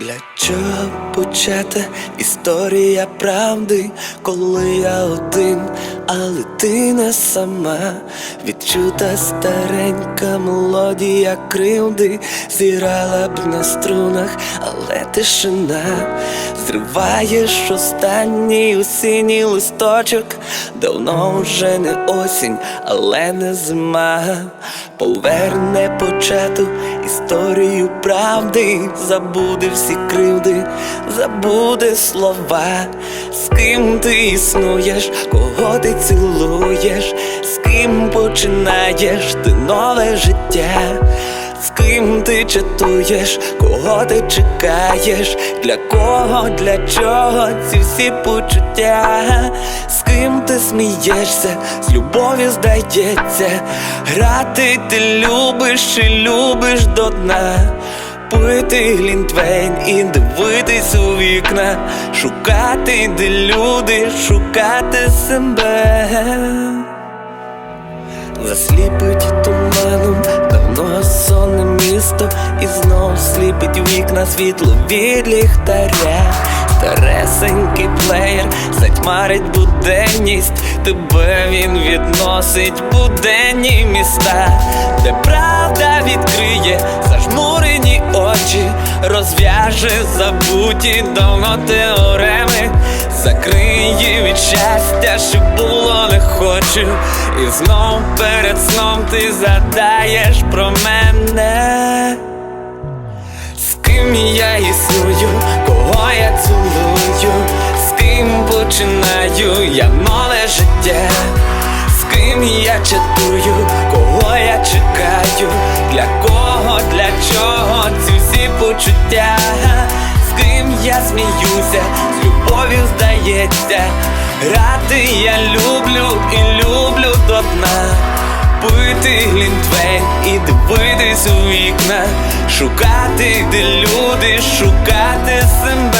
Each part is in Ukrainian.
Для чого почати? Історія правди, коли я один, але ти не сама, відчута старенька мелодія кривди, зіграла б на струнах, але тишина. Зриваєш останній осінній листочок, давно вже не осінь, але не зима, поверне почату історію правди, забуде всі кривди, забуде слова, з ким ти існуєш, кого ти цілуєш, з ким починаєш ти нове життя. З ким ти чатуєш, кого ти чекаєш, для кого, для чого ці всі почуття, з ким ти смієшся, з любов'ю здається, грати ти любиш і любиш до дна, пити глінтвейн і дивитись у вікна, шукати, де люди, шукати себе. Засліпить туманом давно сонне місто, і знов сліпить вікна світло від ліхтаря. Старесенький плеєр затьмарить буденність, тебе він відносить буденні міста, де правда відкриє зажмурені очі, розв'яже забуті давно теореми, закриє від щастя, що було не хочу, і знов перед сном ти задаєш про мене. З ким я існую, кого я цілую, з ким починаю я нове життя, з ким я чатую, кого я чекаю, для кого, для чого ці всі почуття, з ким я сміюся, з грати я люблю і люблю до дна. Пити глінтвейн і дивитись у вікна, шукати, де люди, шукати себе.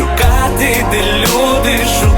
шукати, де люди шукають.